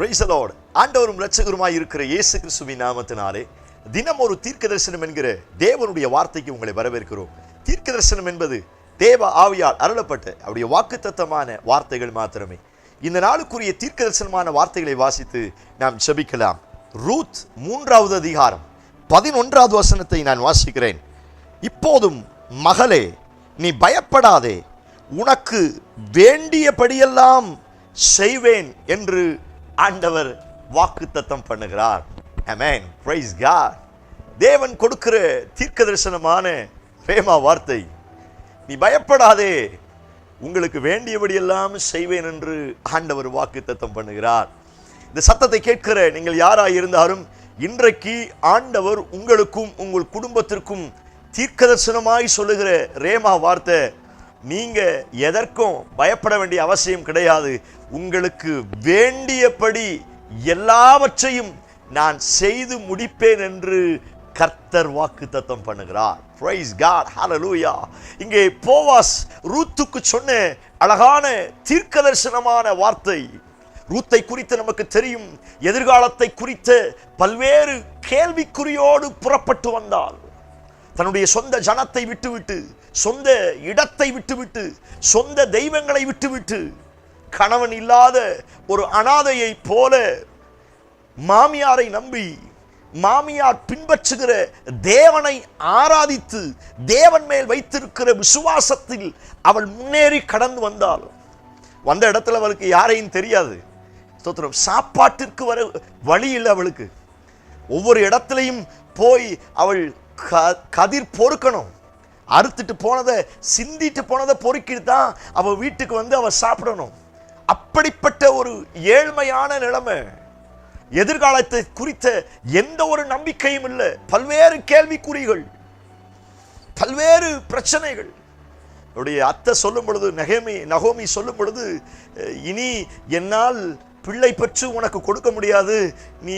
பிரைசலோடு ஆண்டவரும் இரட்சகருமாய் இருக்கிற இயேசு கிறிஸ்துவின் நாமத்தினாலே தினம் ஒரு தீர்க்க தரிசனம் என்கிற தேவனுடைய வார்த்தைக்கு உங்களை வரவேற்கிறோம். தீர்க்க தரிசனம் என்பது தேவ ஆவியால் அருளப்பட்ட அவருடைய வாக்குத்தத்தமான வார்த்தைகள் மாத்திரமே. இந்த நாளுக்குரிய தீர்க்க தரிசனமான வார்த்தைகளை வாசித்து நாம் செபிக்கலாம் ரூத் மூன்றாவது அதிகாரம் பதினொன்றாவது வசனத்தை நான் வாசிக்கிறேன். இப்போதும் மகளே நீ பயப்படாதே. உனக்கு வேண்டியபடியெல்லாம் செய்வேன் என்று ஆண்டவர் வாக்குத்தத்தம் பண்ணுகிறார். அமேன் பிரைஸ் தேவன் கொடுக்கிற தீர்க்க தரிசனமான பிரேமா வார்த்தை நீ பயப்படாதே. உங்களுக்கு வேண்டியபடியெல்லாம் செய்வேன் என்று ஆண்டவர் வாக்குத்தத்தம் பண்ணுகிறார். இந்த சத்தத்தை கேட்கிற நீங்கள் யாராக இருந்தாலும் இன்றைக்கு ஆண்டவர் உங்களுக்கும் உங்கள் குடும்பத்திற்கும் தீர்க்க தரிசனமாய் சொல்லுகிற ரேமா வார்த்தை நீங்கள் எதற்கும் பயப்பட வேண்டிய அவசியம் கிடையாது. உங்களுக்கு வேண்டியபடி எல்லாவற்றையும் நான் செய்து முடிப்பேன் என்று கர்த்தர் வாக்கு தத்தம் பண்ணுகிறார். பிரைஸ் காட் ஹalleluya இங்கே போவாஸ் ரூத்துக்கு சொன்ன அழகான தீர்க்கதரிசனமான வார்த்தை. ரூத்தை குறித்து நமக்கு தெரியும். எதிர்காலத்தை குறித்த பல்வேறு கேள்விக்குறியோடு புறப்பட்டு வந்தால் தன்னுடைய சொந்த ஜனத்தை விட்டுவிட்டு சொந்த இடத்தை விட்டுவிட்டு சொந்த தெய்வங்களை விட்டுவிட்டு கணவன் இல்லாத ஒரு அனாதையை போல மாமியாரை நம்பி மாமியார் பின்பற்றுகிற தேவனை ஆராதித்து தேவன் மேல் வைத்திருக்கிற விசுவாசத்தில் அவள் முன்னேறி கடந்து வந்தாள். வந்த இடத்துல அவளுக்கு யாரையும் தெரியாது. ஸ்தோத்திரம். சாப்பாட்டிற்கு வர வழி இல்லை அவளுக்கு. ஒவ்வொரு இடத்துலையும் போய் அவள் க கதிர் பொறுக்கணும். அறுத்துட்டு போனதை சிந்திட்டு போனதை பொறுக்கிட்டு தான் அவள் வீட்டுக்கு வந்து அவள் சாப்பிடணும். அப்படிப்பட்ட ஒரு ஏழ்மையான நிலைமை. எதிர்காலத்தை குறித்த எந்த ஒரு நம்பிக்கையும் இல்லை. பல்வேறு கேள்விக்குறிகள் பல்வேறு பிரச்சனைகள். அவருடைய அத்தை சொல்லும் பொழுது நகேமி நகோமி சொல்லும் பொழுது இனி என்னால் பிள்ளை பெற்று உனக்கு கொடுக்க முடியாது. நீ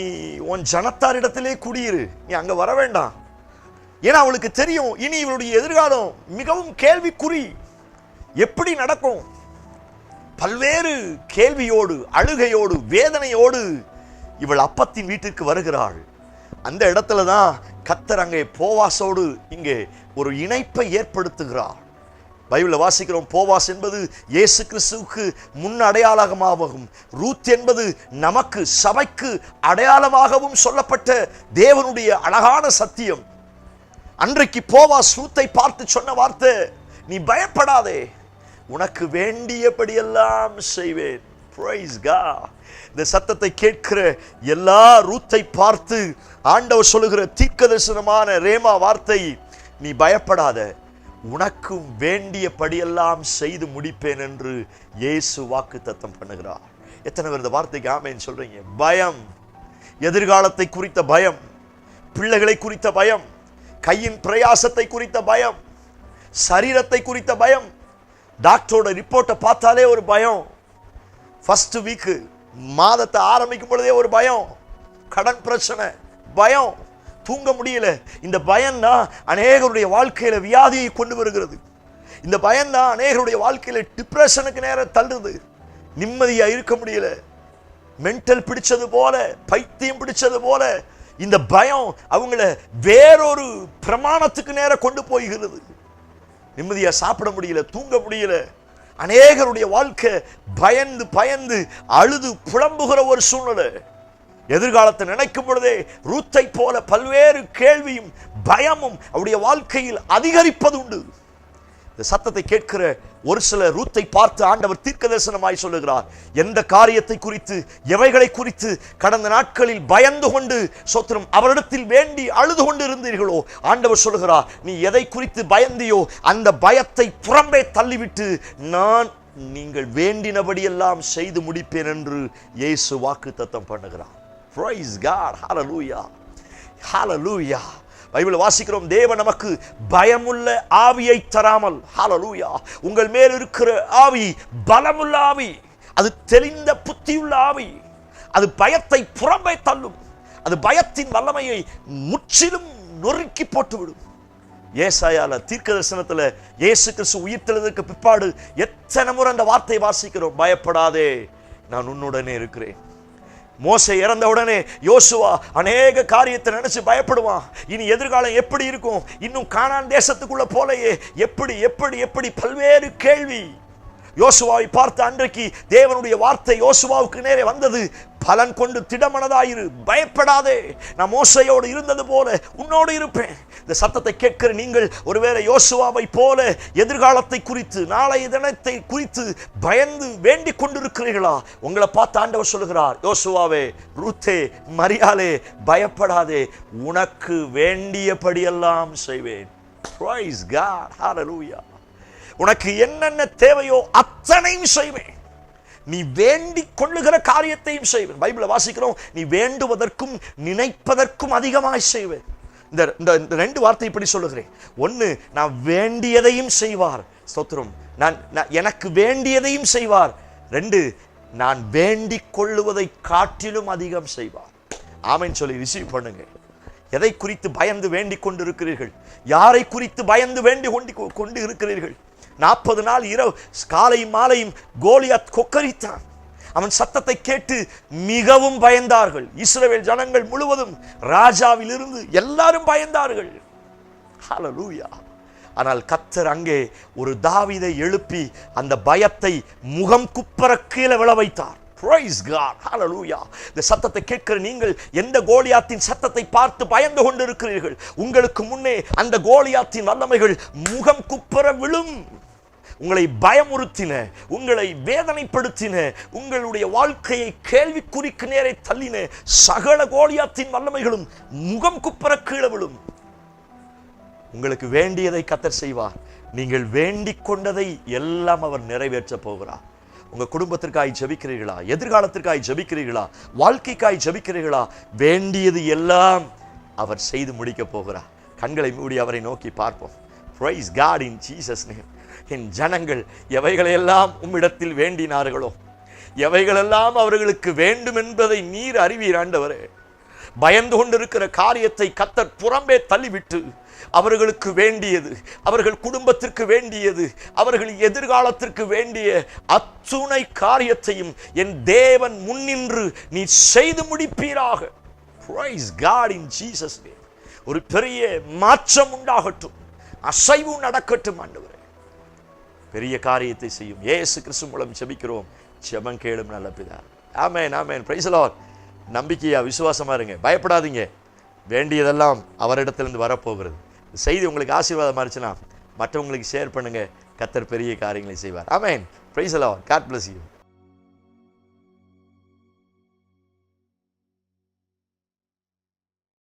உன் ஜனத்தாரிடத்திலே குடியிரு. நீ அங்கே வர வேண்டாம். ஏன்னா அவளுக்கு தெரியும் இனி இவளுடைய எதிர்காலம் மிகவும் கேள்விக்குறி. எப்படி நடக்கும்? பல்வேறு கேள்வியோடு அழுகையோடு வேதனையோடு இவள் அப்பத்தின் வீட்டிற்கு வருகிறாள். அந்த இடத்துல தான் கத்தர் அங்கே போவாசோடு இங்கே ஒரு இணைப்பை ஏற்படுத்துகிறார். பைபிளில் வாசிக்கிறோம் போவாஸ் என்பது இயேசு கிறிஸ்துவுக்கு முன் அடையாளமாகவும் ரூத் என்பது நமக்கு சபைக்கு அடையாளமாகவும் சொல்லப்பட்ட தேவனுடைய அழகான சத்தியம். அன்றைக்கு போவா சூத்தை பார்த்து சொன்ன வார்த்தை நீ பயப்படாதே உனக்கு வேண்டியபடியெல்லாம் செய்வேன். இந்த சத்தத்தை கேட்கிற எல்லா ரூத்தை பார்த்து ஆண்டவர் சொல்லுகிற தீர்க்கதரிசனமான ரேமா வார்த்தை நீ பயப்படாத உனக்கும் வேண்டியபடியெல்லாம் செய்து முடிப்பேன் என்று இயேசு வாக்கு தத்தம் பண்ணுகிறார். எத்தனை பேர் இந்த வார்த்தைக்கு ஆமைன்னு சொல்றீங்க? பயம். எதிர்காலத்தை குறித்த பயம். பிள்ளைகளை குறித்த பயம். கையின் பிரயாசத்தை குறித்த பயம் சரீரத்தை குறித்த பயம் டாக்டரோட ரிப்போர்ட்டை பார்த்தாலே ஒரு பயம். ஃபஸ்ட்டு வீக்கு மாதத்தை ஆரம்பிக்கும் பொழுதே ஒரு பயம் கடன் பிரச்சனை பயம். தூங்க முடியல. இந்த பயம்தான் அநேகருடைய வாழ்க்கையில் வியாதியை கொண்டு வருகிறது. இந்த பயம்தான் அநேகருடைய வாழ்க்கையில் டிப்ரெஷனுக்கு நேரம் தள்ளுது. நிம்மதியாக இருக்க முடியல. மென்டல் பிடிச்சது போல பைத்தியம் பிடிச்சது போல இந்த பயம் அவங்கள வேறொரு பிரமாணத்துக்கு நேரம் கொண்டு போய்கிறது. நிம்மதியாக சாப்பிட முடியல தூங்க முடியல. அநேகருடைய வாழ்க்கை பயந்து பயந்து அழுது புலம்புகிற ஒரு சூழ்நிலை. எதிர்காலத்தை நினைக்கும் பொழுதே ரூத்தை போல பல்வேறு கேள்வியும் பயமும் அவருடைய வாழ்க்கையில் அதிகரிப்பது உண்டு. இந்த சத்தத்தை கேட்கிற ஒரு சில ரூத்தை பார்த்து ஆண்டவர் தீர்க்க தரிசனமாய் சொல்லுகிறார். எந்த காரியத்தை குறித்து எவைகளை குறித்து கடந்த நாட்களில் பயந்து கொண்டு சோத்திரம் அவரிடத்தில் வேண்டி அழுது கொண்டு இருந்தீர்களோ ஆண்டவர் சொல்லுகிறார் நீ எதை குறித்து பயந்தியோ அந்த பயத்தை புறம்பே தள்ளிவிட்டு நான் நீங்கள் வேண்டினபடியெல்லாம் செய்து முடிப்பேன் என்று இயேசு வாக்கு தத்தம் பண்ணுகிறார் ஹாலலூயா ஹாலலூயா பைபிள் வாசிக்கிறோம். தேவன் நமக்கு பயமுள்ள ஆவியை தராமல். ஹாலலூயா உங்கள் மேல் இருக்கிற ஆவி பலமுள்ள ஆவி. அது தெளிந்த புத்தியுள்ள ஆவி. அது பயத்தை புறம்பே தள்ளும். அது பயத்தின் வல்லமையை முற்றிலும் நொறுக்கி போட்டுவிடும். ஏசாயால தீர்க்க தரிசனத்தில் இயேசு கிறிஸ்து உயிர்த்தெழுதற்கு பிற்பாடு எத்தனை முறை அந்த வார்த்தை வாசிக்கிறோம்? பயப்படாதே. நான் உன்னுடனே இருக்கிறேன். மோசை இறந்த உடனே யோசுவா அநேக காரியத்தை நினைச்சு பயப்படுவான். இனி எதிர்காலம் எப்படி இருக்கும்? இன்னும் காணான் தேசத்துக்குள்ள போலையே. எப்படி எப்படி எப்படி? பல்வேறு கேள்வி. யோசுவாவை பார்த்த அன்றைக்கு தேவனுடைய வார்த்தை யோசுவாவுக்கு நேரே வந்தது. பலன் கொண்டு திடமனதாயிரு. பயப்படாதே. நான் மோசையோடு இருந்தது போல உன்னோடு இருப்பேன். இந்த சத்தத்தை கேட்கிற நீங்கள் ஒருவேளை யோசுவாவை போல எதிர்காலத்தை குறித்து நாளைய தினத்தை குறித்து பயந்து வேண்டிக் கொண்டிருக்கிறீர்களா? உங்களை பார்த்து ஆண்டவர் சொல்லுகிறார் யோசுவாவே ரூத்தே மரியாலே பயப்படாதே. உனக்கு வேண்டியபடியெல்லாம் செய்வேன். Praise God. Hallelujah. உனக்கு என்னென்ன தேவையோ அத்தனையும் செய்வேன். நீ வேண்டிக் கொள்ளுகிற காரியத்தையும் செய்வேன். பைபிளை வாசிக்கிறோம். நீ வேண்டுவதற்கும் நினைப்பதற்கும் அதிகமாய் செய்வேன். இந்த இந்த- ரெண்டு வார்த்தை இப்படி சொல்லுகிறேன். ஒன்று நான் வேண்டியதையும் செய்வார். ஸ்தோத்திரம். நான் எனக்கு வேண்டியதையும் செய்வார். ரெண்டு நான் வேண்டிக் கொள்ளுவதை காட்டிலும் அதிகம் செய்வார். ஆமைன்னு சொல்லி ரிசீவ் பண்ணுங்க. எதை குறித்து பயந்து வேண்டிக் கொண்டிருக்கிறீர்கள்? யாரை குறித்து பயந்து வேண்டி கொண்டு கொண்டு இருக்கிறீர்கள்? நாற்பது நாள் இரவு காலையும் மாலையும் கோலியாத் கொக்கரித்தான். அவன் சத்தத்தை கேட்டு மிகவும் பயந்தார்கள். இஸ்ரேல் ஜனங்கள் முழுவதும் ராஜாவிலிருந்து எல்லாரும் பயந்தார்கள். ஹalleluya. ஆனால் கத்தர் அங்கே ஒரு தாவிதை எழுப்பி அந்த பயத்தை முகம் குப்பர கீழே விழ வைத்தார். Praise God Hallelujah. இந்த சத்தத்தை கேட்கிற நீங்கள் எந்த கோலியாத்தின் சத்தத்தை பார்த்து பயந்து கொண்டிருக்கிறீர்கள்? உங்களுக்கு முன்னே அந்த கோலியாத்தின் வல்லமைகள் முகம் குப்பர விழும். உங்களை பயமுறுத்தின உங்களை வேதனைப்படுத்தின உங்களுடைய வாழ்க்கையை கேள்விக்குறிக்கு நேரே தள்ளின சகல கோலியாத்தின் வல்லமைகளும் முகம் குப்பர கீழே விழும். உங்களுக்கு வேண்டியதை கத்தர் செய்வார். நீங்கள் வேண்டிக் கொண்டதை எல்லாம் அவர் நிறைவேற்றப் போகிறார். உங்க குடும்பத்திற்காய் ஜபிக்கிறீர்களா? எதிர்காலத்திற்காய் ஜபிக்கிறீர்களா? வாழ்க்கைக்காய் ஜபிக்கிறீர்களா? வேண்டியது எல்லாம் அவர் செய்து முடிக்கப் போகிறார். கண்களை மூடி அவரை நோக்கி பார்ப்போம். Praise God in Jesus name என் ஜனங்கள் எவைகளையெல்லாம் உம்மிடத்தில் வேண்டினார்களோ? எவைகளெல்லாம் அவர்களுக்கு வேண்டும் என்பதை நீர் அறிவீர் ஆண்டவரே. பயந்து கொண்டிருக்கிற காரியத்தை கத்தர் புறம்பே தள்ளிவிட்டு அவர்களுக்கு வேண்டியது அவர்கள் குடும்பத்திற்கு வேண்டியது அவர்கள் எதிர்காலத்திற்கு வேண்டிய அத்துணை காரியத்தையும் என் தேவன் முன்னின்று நீ செய்து முடிப்பீராக. ஒரு பெரிய மாற்றம் உண்டாகட்டும். அசைவு நடக்கட்டும் ஆண்டவரே. பெரிய காரியத்தை செய்யும். ஏசு கிறிஸ்து மூலம் செபிக்கிறோம் செபம் கேளும் நல்ல பிதா. ஆமேன் ஆமேன் பிரைஸ் லார்ட் நம்பிக்கையாக விசுவாசமா இருங்க. பயப்படாதீங்க. வேண்டியதெல்லாம் அவரிடத்துலேருந்து வரப்போகிறது. செய்தி உங்களுக்கு ஆசீர்வாதம் இருந்துச்சுன்னா மற்றவங்களுக்கு ஷேர் பண்ணுங்கள் கத்தர் பெரிய காரியங்களை செய்வார். ஆமேன் ப்ரைஸ் அலவா காட் பிளஸ் யூ